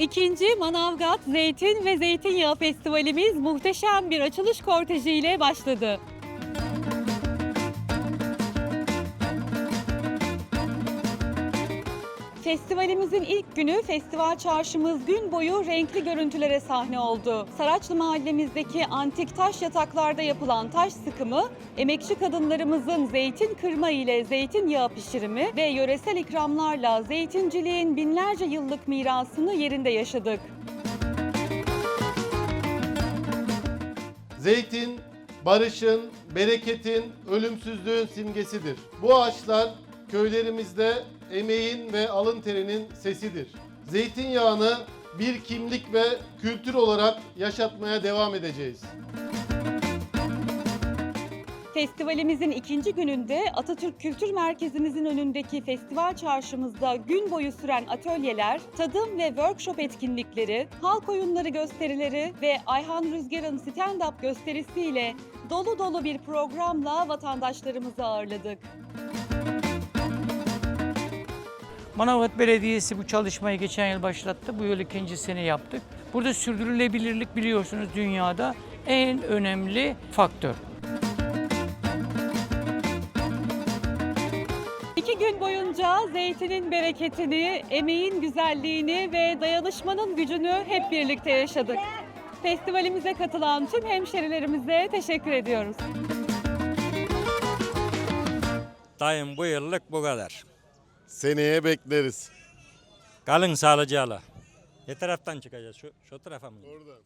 İkinci Manavgat Zeytin ve Zeytinyağı Festivalimiz muhteşem bir açılış kortejiyle başladı. Festivalimizin ilk günü festival çarşımız gün boyu renkli görüntülere sahne oldu. Saraçlı mahallemizdeki antik taş yataklarda yapılan taş sıkımı, emekçi kadınlarımızın zeytin kırma ile zeytinyağı pişirimi ve yöresel ikramlarla zeytinciliğin binlerce yıllık mirasını yerinde yaşadık. Zeytin, barışın, bereketin, ölümsüzlüğün simgesidir. Bu ağaçlar köylerimizde emeğin ve alın terinin sesidir. Zeytinyağını bir kimlik ve kültür olarak yaşatmaya devam edeceğiz. Festivalimizin ikinci gününde Atatürk Kültür Merkezimizin önündeki festival çarşımızda gün boyu süren atölyeler, tadım ve workshop etkinlikleri, halk oyunları gösterileri ve Ayhan Rüzgar'ın stand-up gösterisiyle dolu dolu bir programla vatandaşlarımızı ağırladık. Manavgat Belediyesi bu çalışmayı geçen yıl başlattı. Bu yıl ikincisini yaptık. Burada sürdürülebilirlik biliyorsunuz dünyada en önemli faktör. İki gün boyunca zeytinin bereketini, emeğin güzelliğini ve dayanışmanın gücünü hep birlikte yaşadık. Festivalimize katılan tüm hemşerilerimize teşekkür ediyoruz. Dayım bu yıllık bu kadar. Seneye bekleriz. Kalın sağlıcakla. Ne taraftan çıkacağız? Şu, şu tarafa mı? Oradan.